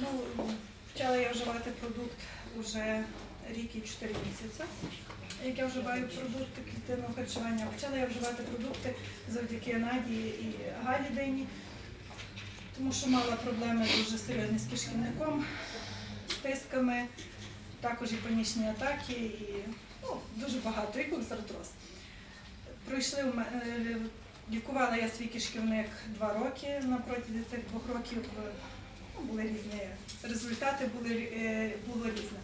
Ну, почала я вживати продукт уже рік і 4 місяці. Як я вживаю продукти клітинного харчування, почала я вживати продукти завдяки Надії і Галі Дині, тому що мала проблеми дуже серйозні з кишківником, з тисками, також і панічні атаки, і ну, дуже багато, і коксартроз. Пройшли мене, лікувала я свій кишківник два роки. На протязі цих двох років е, ну, були різні результати, були, е, було різне.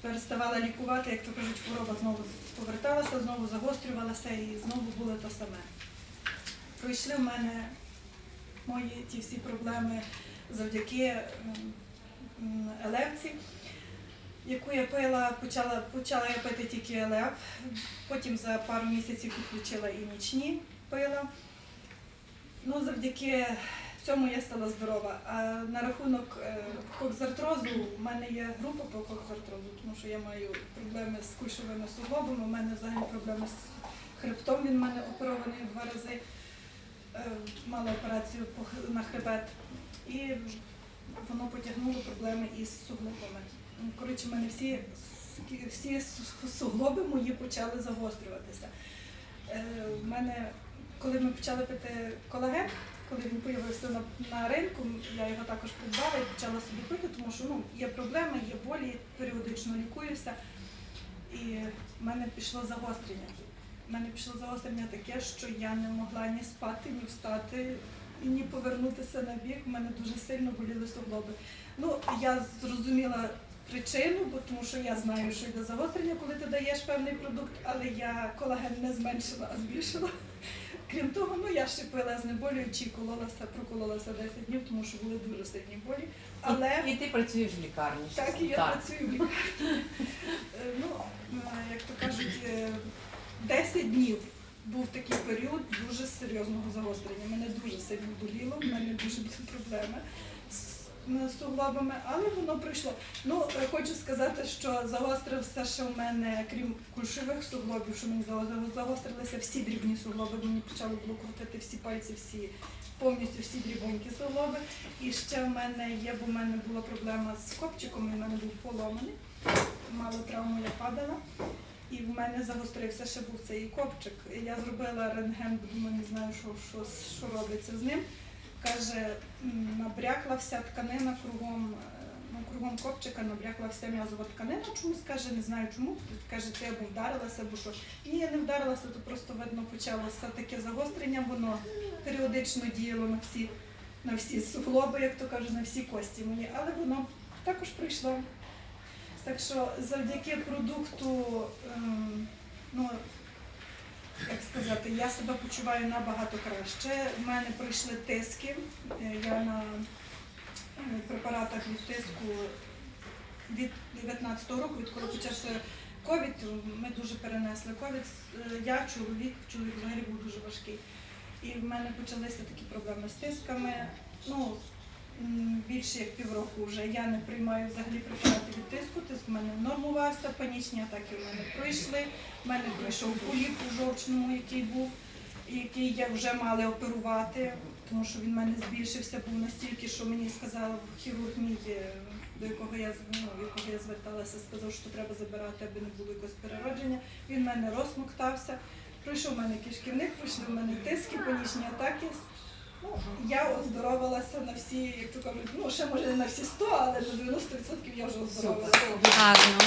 Переставала лікувати, як то кажуть, хвороба знову поверталася, знову загострювалася і знову було те саме. Пройшли в мене мої ті всі проблеми завдяки елевці, яку я пила, почала, почала я пити тільки елев, потім за пару місяців підключила і нічні пила. Ну, завдяки цьому я стала здорова. А на рахунок е, кокзартрозу, в мене є група по кокзартрозу, тому що я маю проблеми з кульшовими суглобами, у мене взагалі проблеми з хребтом, він в мене оперований два рази. Е, Мала операцію на хребет. І воно потягнуло проблеми із суглобами. Коротше, в мене всі, всі суглоби мої почали загострюватися. Е, В мене, коли ми почали пити колаген, коли він з'явився на, на ринку, я його також придбала і почала собі пити, тому що ну, є проблеми, є болі, періодично лікуюся. І в мене пішло загострення. У мене пішло загострення таке, що я не могла ні спати, ні встати, ні повернутися на бік. У мене дуже сильно боліли суглоби. Ну, я зрозуміла причину, бо тому що я знаю, що йде загострення, коли ти даєш певний продукт, але я колаген не зменшила, а збільшила. Крім того, ну я ще пила знеболюючи, кололася, прокололася 10 днів, тому що були дуже сильні болі. Але І ти працюєш в лікарні. так і я працюю в лікарні. Е, Ну, е, як то кажуть, е, 10 днів був такий період дуже серйозного загострення. Мене дуже сильно боліло, в мене дуже були проблеми е, суглобами, але воно пройшло. Ну, е, хочу сказати, що загострився ще в мене, крім кульшових суглобів, що мені загострилися всі дрібні суглоби, мені почало було крутити всі пальці, всі повністю всі дрібонькі суглоби. І ще в мене є, бо в мене була проблема з копчиком, і в мене був поломаний. Мало травму я падала. І в мене загострився ще був цей копчик. Я зробила рентген, бо думаю, не знаю, що, що, що робиться з ним. Каже, набрякла вся тканина кругом, е, ну, кругом копчика набрякла вся м'язова тканина. Чомусь каже, не знаю чому. Каже, ти або вдарилася, або що. Ні, я не вдарилася, то просто видно почалося таке загострення, воно періодично діяло на всі, на всі суглоби, як то кажуть, на всі кості мої, але воно також прийшло. Так що завдяки продукту, ем, ну як сказати, я себе почуваю набагато краще. В мене пройшли тиски. Е, Я на е, препаратах від тиску від 19-го року, від коли почався ковід, ми дуже перенесли ковід. Е, Я чоловік, чоловік взагалі був дуже важкий. І в мене почалися такі проблеми з тисками. Ну, більше як півроку вже я не приймаю взагалі препарати від тиску. Тиск в мене нормувався, панічні атаки в мене пройшли. В мене пройшов поліп у жовчному, який був, який я вже мали оперувати, тому що він в мене збільшився, був настільки, що мені сказав хірург мій, е, до якого я ну, якого я зверталася, сказав, що треба забирати, аби не було якогось переродження. Він в мене розмоктався. Пройшов в мене кишківник, пройшли в мене тиски, панічні атаки. Я оздоровилася на всі, як то кажуть, ну ще може не на всі 100, але на 90% я вже оздоровилася. Гарно.